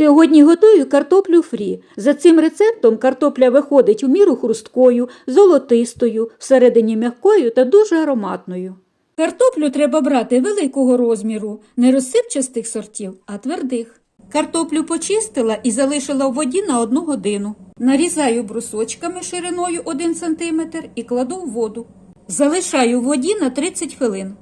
Сьогодні готую картоплю фрі. За цим рецептом картопля виходить у міру хрусткою, золотистою, всередині м'якою та дуже ароматною. Картоплю треба брати великого розміру, не розсипчастих сортів, а твердих. Картоплю почистила і залишила в воді на одну годину. Нарізаю брусочками шириною 1 см і кладу в воду. Залишаю в воді на 30 хвилин.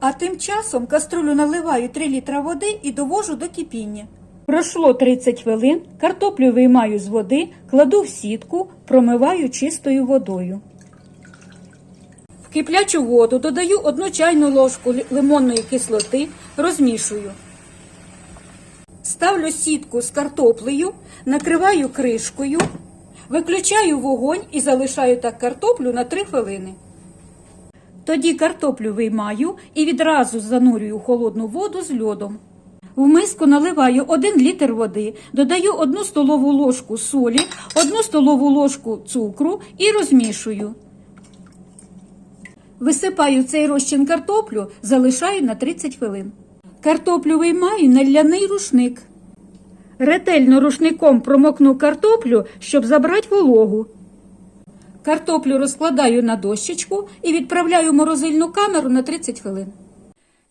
А тим часом каструлю наливаю 3 літра води і довожу до кипіння. Пройшло 30 хвилин, картоплю виймаю з води, кладу в сітку, промиваю чистою водою. В киплячу воду додаю одну чайну ложку лимонної кислоти, розмішую. Ставлю сітку з картоплею, накриваю кришкою, виключаю вогонь і залишаю так картоплю на 3 хвилини. Тоді картоплю виймаю і відразу занурюю холодну воду з льодом. В миску наливаю 1 літр води, додаю 1 столову ложку солі, 1 столову ложку цукру і розмішую. Висипаю цей розчин картоплю, залишаю на 30 хвилин. Картоплю виймаю на ляний рушник. Ретельно рушником промокну картоплю, щоб забрати вологу. Картоплю розкладаю на дощечку і відправляю в морозильну камеру на 30 хвилин.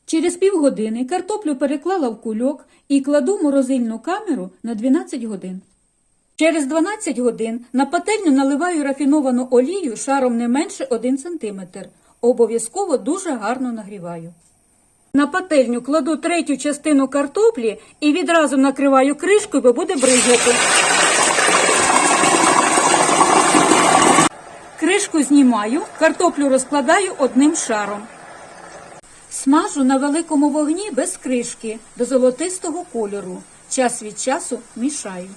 Через півгодини картоплю переклала в кульок і кладу в морозильну камеру на 12 годин. Через 12 годин на пательню наливаю рафіновану олію шаром не менше 1 см. Обов'язково дуже гарно нагріваю. На пательню кладу третю частину картоплі і відразу накриваю кришкою, бо буде бризгати. Кришку знімаю, картоплю розкладаю одним шаром. Смажу на великому вогні без кришки до золотистого кольору. Час від часу мішаю.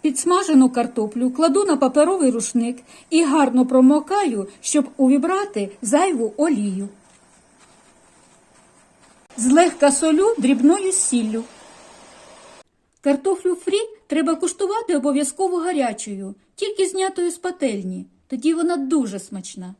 Підсмажену картоплю кладу на паперовий рушник і гарно промокаю, щоб увібрати зайву олію. Злегка солю дрібною сіллю. Картофлю фрі треба куштувати обов'язково гарячою, тільки знятою з пательні. Тоді вона дуже смачна.